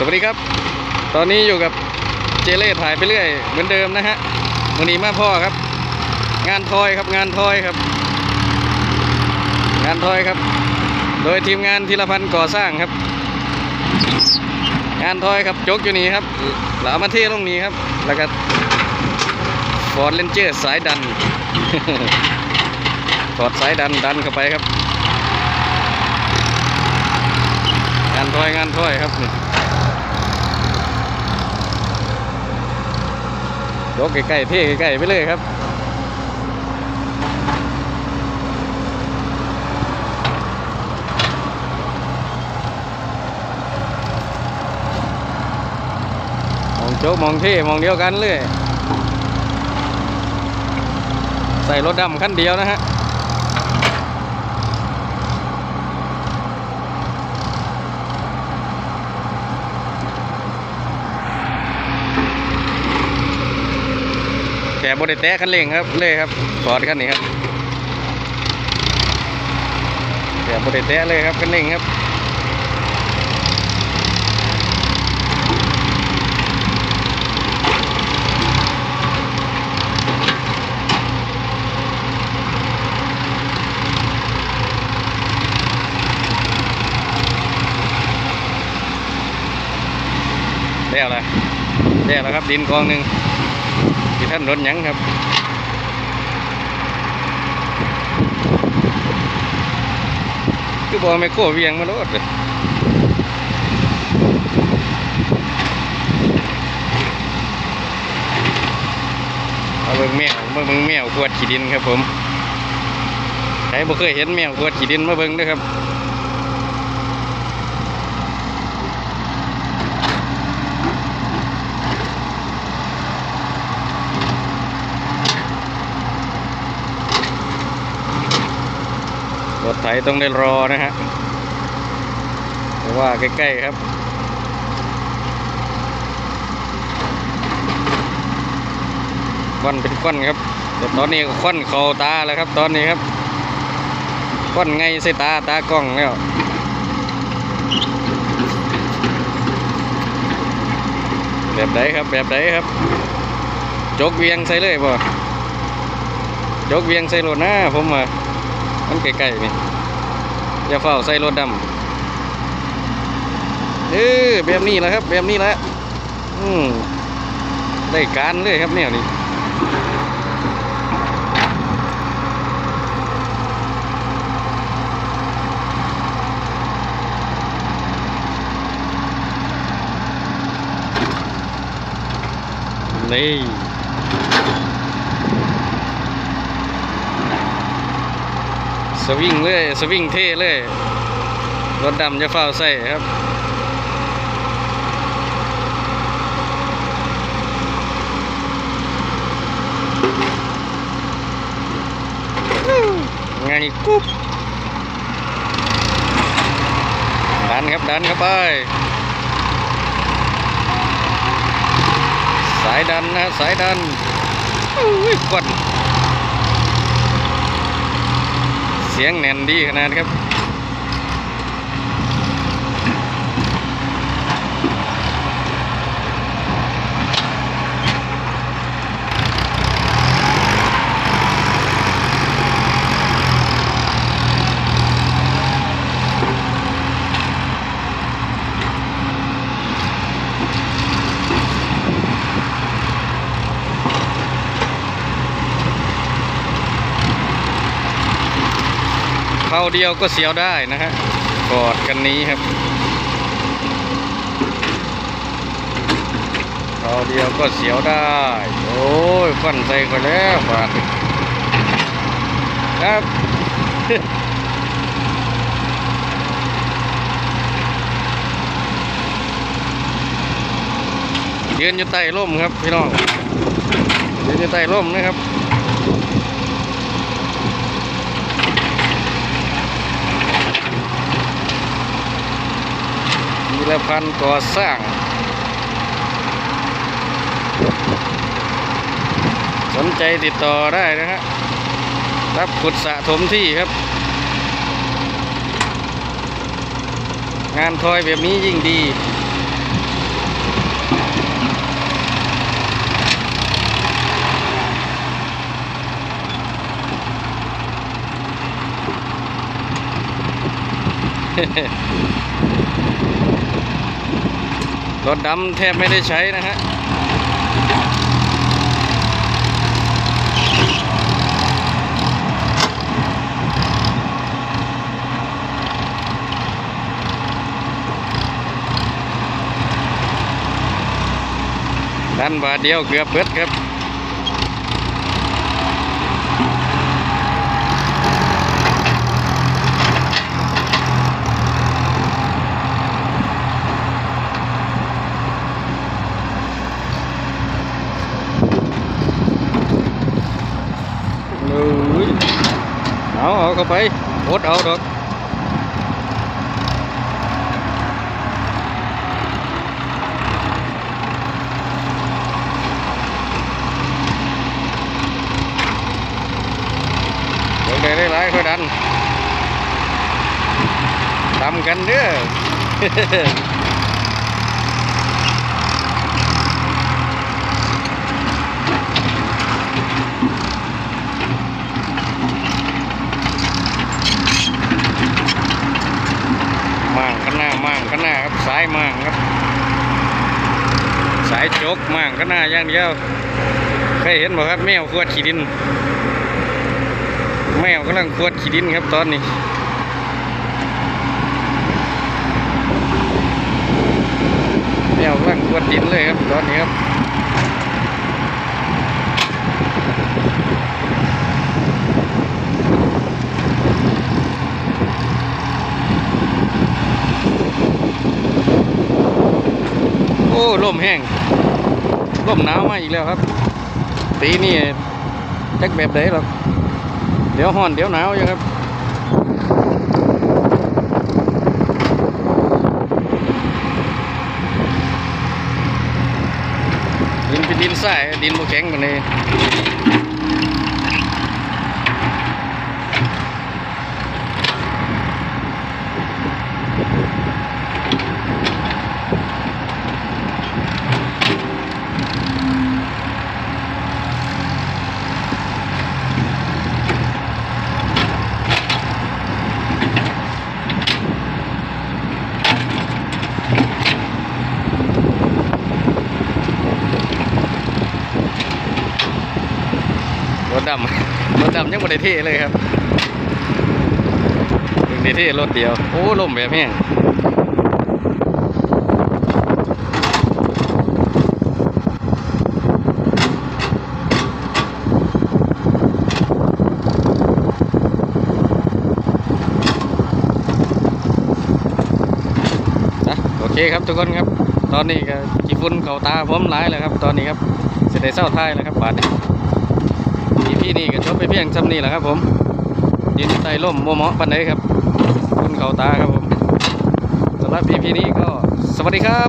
สวัสดีครับ ตอนนี้อยู่กับเจเล่ถ่ายไปเรื่อย เหมือนเดิมนะฮะวันนี้มาพ่อครับ งานทอยครับงานทอยครับ งานทอยครับ โดยทีมงานธีรพันธ์ก่อสร้างครับ งานทอยครับจกอยู่นี่ครับแล้วเอามาเทลงนี้ครับ แล้วก็ฟอร์ดเลนเจอร์สายดันฟอร์ดสายดันดันเข้าไปครับ งานถ้อยงานถ้อยครับนี่ ยกใกล้ๆเท่ใกล้ๆไปเลยครับมองโจ๊กมองเท่มองเดียวกันเลย ใส่รถดำคันเดียวนะฮะ แต่บริแตะคันเร่งครับเลยครับฟอร์ดคันนี้ครับแต่บริแตะเลยครับคันเร่งครับแล้วละแล้วแล้วครับดินกองหนึ่ง ที่ท่านรถยังครับคือบอไม่โคเวียงมาโลดเลยเอาเบิ่งแมวมาเบิ่งแมวขวดขี้ดินครับผมใครบ่เคยเห็นแมวขวดขี้ดินมาเบิ่งเด้วยครับ รถไถต้องได้รอนะฮะเพราะว่าใกล้ๆครับควันเป็นควันครับ แต่ตอนนี้ควันเข่าตาแล้วครับ ตอนนี้ครับควันไงใส่ตาตากล้องแล้วแบบไหนครับแบบไหนครับจกเวียงใส่เลยบ่จกเวียงใส่รถนะผมว่า มันใกล้ๆนี่อย่าเฝ้าใส่รถดำเออแบบนี้แหละครับ แบบนี้แหละอืมได้การเลยครับเนี่ยนี่นี่ สวิงเลยสวิงเท่เลย รถดำจะเฝ้าใส่ครับไงกุ๊บดันครับดันเข้าไป สายดันนะสายดันอุ้ยกด เสียงแน่นดีขนาดครับ เข้าเดียวก็เสียวได้นะฮะกอดกันนี้ครับเข้าเดียวก็เสียวได้ โอ้ยฟันใส่ก็แล้วบาดครับยืนอยู่ใต้ร่มครับพี่น้องยืนอยู่ใต้ร่มนะครับ รพันก่อสร้าง สนใจติดต่อได้นะฮะรับขุดสะถมที่ครับ งานทอยแบบนี้ยิ่งดีเฮ้ รถดำแทบไม่ได้ใช้นะฮะดันบาเดียวเกือบเปิดครับ เลย เอาเอาเข้าไปอดเอาดอกเดี๋ยวได้หลายๆค่อยดันทำกันเด้อ มั่าง ข้างหน้ามั่าครับสายมั่างครับ สายจกมั่างข้างหน้าอย่างเดียวเคยเห็นบ่ครับแมวขวดขี้ดิน แมวกำลังขวดขี้ดินครับตอนนี้แมวกำลังขวดดินเลยครับตอนนี้ครับ ลมแห้งลมหนาวมาอีกแล้วครับปีนี่จักแบบไหนหรอกเดี๋ยวห่อนเดี๋ยวหนาวอยู่ครับดินเป็นดินทรายดินโมแข็งกันเลย ดำรถดำยังไม่ได้เท่เลยครับเพิ่งได้เท่รถเดียว โอ้ลมแบบแห้งนะโอเคครับทุกคนครับตอนนี้ก็จีฝุ่นเขาตาผมหลายแล้วครับ ตอนนี้ครับเสร็จได้เศร้าท้ายแล้วครับบาดนี้ อีพี่นี่ก็จบไปเพียงจำนี่แหละครับ ผมยินใต้ล่มโมเหมาะปันไดครับ คุณเขาตาครับผมสำหรับพี่พี่นี้ก็สวัสดีครับ